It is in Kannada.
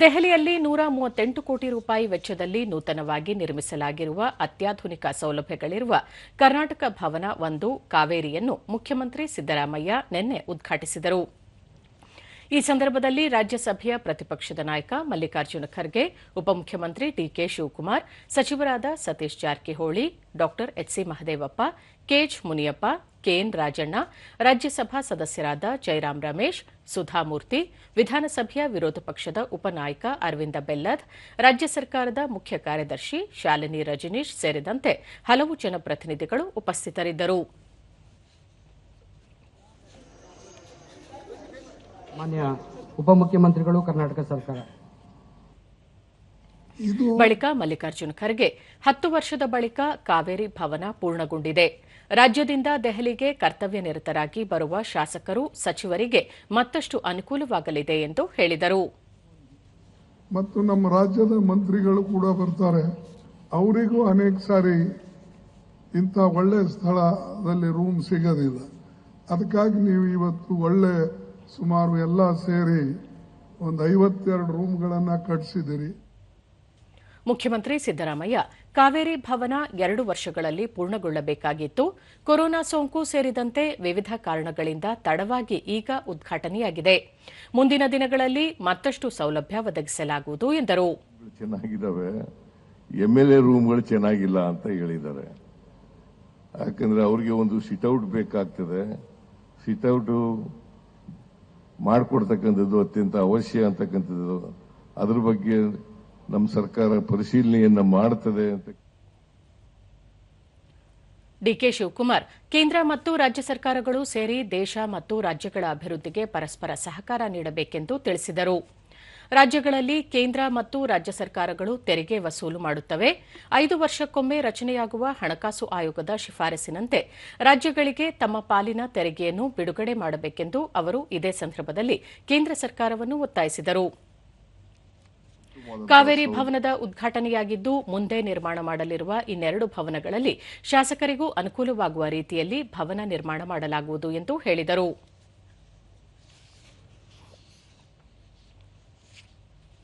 ದೆಹಲಿಯಲ್ಲಿ ನೂರ ಮೂವತ್ತೆಂಟು ಕೋಟಿ ರೂಪಾಯಿ ವೆಚ್ಚದಲ್ಲಿ ನೂತನವಾಗಿ ನಿರ್ಮಿಸಲಾಗಿರುವ ಅತ್ಯಾಧುನಿಕ ಸೌಲಭ್ಯಗಳಿರುವ ಕರ್ನಾಟಕ ಭವನ ಒಂದು ಕಾವೇರಿಯನ್ನು ಮುಖ್ಯಮಂತ್ರಿ ಸಿದ್ದರಾಮಯ್ಯ ನಿನ್ನೆ ಉದ್ಘಾಟಿಸಿದರು. ಈ ಸಂದರ್ಭದಲ್ಲಿ ರಾಜ್ಯಸಭೆಯ ಪ್ರತಿಪಕ್ಷದ ನಾಯಕ ಮಲ್ಲಿಕಾರ್ಜುನ ಖರ್ಗೆ, ಉಪಮುಖ್ಯಮಂತ್ರಿ ಡಿಕೆ ಶಿವಕುಮಾರ್, ಸಚಿವರಾದ ಸತೀಶ್ ಜಾರಕಿಹೊಳಿ ಡಾ HC Mahadevappa KH Muniyappa KN Rajanna, Rajya Sabha ಸದಸ್ಯರಾದ ಜಯರಾಂ ರಮೇಶ್ ಸುಧಾಮೂರ್ತಿ ವಿಧಾನಸಭೆಯ ವಿರೋಧ ಪಕ್ಷದ ಉಪನಾಯಕ ಅರವಿಂದ ಬೆಲ್ಲದ್, ರಾಜ್ಯ ಸರ್ಕಾರದ ಮುಖ್ಯ ಕಾರ್ಯದರ್ಶಿ ಶಾಲಿನಿ ರಜನೀಶ್ ಸೇರಿದಂತೆ ಹಲವು ಜನಪ್ರತಿನಿಧಿಗಳು ಉಪಸ್ಥಿತರಿದ್ದರು. ಮಾನ್ಯ ಉಪಮುಖ್ಯಮಂತ್ರಿಗಳು ಕರ್ನಾಟಕ ಸರ್ಕಾರ. ಬಳಿಕ ಮಲ್ಲಿಕಾರ್ಜುನ ಖರ್ಗೆ ಹತ್ತು ವರ್ಷದ ಬಳಿಕ ಕಾವೇರಿ ಭವನ ಪೂರ್ಣಗೊಂಡಿದೆ. ರಾಜ್ಯದಿಂದ ದೆಹಲಿಗೆ ಕರ್ತವ್ಯ ನಿರತರಾಗಿ ಬರುವ ಶಾಸಕರು ಸಚಿವರಿಗೆ ಮತ್ತಷ್ಟು ಅನುಕೂಲವಾಗಲಿದೆ ಎಂದು ಹೇಳಿದರು. ಮತ್ತು ನಮ್ಮ ರಾಜ್ಯದ ಮಂತ್ರಿಗಳು ಕೂಡ ಬರ್ತಾರೆ. ಅವರಿಗೂ ಅನೇಕ ಸಾರಿ ಇಂಥ ಒಳ್ಳೆ ಸ್ಥಳದಲ್ಲಿ ರೂಮ್ ಸಿಗೋದಿಲ್ಲ. ಅದಕ್ಕಾಗಿ ನೀವು ಇವತ್ತು ಒಳ್ಳೆ ಸುಮಾರು ಎಲ್ಲ ಸೇರಿ ಒಂದು ಐವತ್ತೆರಡು ರೂಮ್ಗಳನ್ನು ಕಟ್ಟಿಸಿದಿರಿ ಮುಖ್ಯಮಂತ್ರಿ ಸಿದ್ದರಾಮಯ್ಯ ಕಾವೇರಿ ಭವನ ಎರಡು ವರ್ಷಗಳಲ್ಲಿ ಪೂರ್ಣಗೊಳ್ಳಬೇಕಾಗಿತ್ತು. ಕೊರೋನಾ ಸೋಂಕು ಸೇರಿದಂತೆ ವಿವಿಧ ಕಾರಣಗಳಿಂದ ತಡವಾಗಿ ಈಗ ಉದ್ಘಾಟನೆಯಾಗಿದೆ. ಮುಂದಿನ ದಿನಗಳಲ್ಲಿ ಮತ್ತಷ್ಟು ಸೌಲಭ್ಯ ಒದಗಿಸಲಾಗುವುದು ಎಂದರು. ಚೆನ್ನಾಗಿದ್ದಾವೆ ಎಂ ಎಲ್ ಎ ರೂಮ್ಗಳು ಚೆನ್ನಾಗಿಲ್ಲ ಅಂತ ಹೇಳಿದ್ದಾರೆ. ಯಾಕಂದ್ರೆ ಅವ್ರಿಗೆ ಒಂದು ಸಿಟ್ಔಟ್ ಬೇಕಾಗ್ತದೆ. ಸಿಟ್ಔಟ್ ಮಾಡಿಕೊಡ್ತಕ್ಕಂಥದ್ದು ಅತ್ಯಂತ ಅವಶ್ಯ ಅಂತಕ್ಕಂಥದ್ದು. ಅದ್ರ ಬಗ್ಗೆ ನಮ್ಮ ಸರ್ಕಾರ ಪರಿಶೀಲನೆಯನ್ನ ಮಾಡುತ್ತದೆ ಅಂತ. ಡಿಕೆ ಶಿವಕುಮಾರ್, ಕೇಂದ್ರ ಮತ್ತು ರಾಜ್ಯ ಸರ್ಕಾರಗಳು ಸೇರಿ ದೇಶ ಮತ್ತು ರಾಜ್ಯಗಳ ಅಭಿವೃದ್ಧಿಗೆ ಪರಸ್ಪರ ಸಹಕಾರ ನೀಡಬೇಕೆಂದು ತಿಳಿಸಿದರು. ರಾಜ್ಯಗಳಲ್ಲಿ ಕೇಂದ್ರ ಮತ್ತು ರಾಜ್ಯ ಸರ್ಕಾರಗಳು ತೆರಿಗೆ ವಸೂಲು ಮಾಡುತ್ತವೆ. ಐದು ವರ್ಷಕ್ಕೊಮ್ಮೆ ರಚನೆಯಾಗುವ ಹಣಕಾಸು ಆಯೋಗದ ಶಿಫಾರಸಿನಂತೆ ರಾಜ್ಯಗಳಿಗೆ ತಮ್ಮ ಪಾಲಿನ ತೆರಿಗೆಯನ್ನು ಬಿಡುಗಡೆ ಮಾಡಬೇಕೆಂದು ಅವರು ಇದೇ ಸಂದರ್ಭದಲ್ಲಿ ಕೇಂದ್ರ ಸರ್ಕಾರವನ್ನು ಒತ್ತಾಯಿಸಿದರು. ಕಾವೇರಿ ಭವನದ ಉದ್ಘಾಟನೆಯಾಗಿದ್ದು ಮುಂದೆ ನಿರ್ಮಾಣ ಮಾಡಲಿರುವ ಇನ್ನೆರಡು ಭವನಗಳಲ್ಲಿ ಶಾಸಕರಿಗೂ ಅನುಕೂಲವಾಗುವ ರೀತಿಯಲ್ಲಿ ಭವನ ನಿರ್ಮಾಣ ಮಾಡಲಾಗುವುದು ಎಂದು ಹೇಳಿದರು.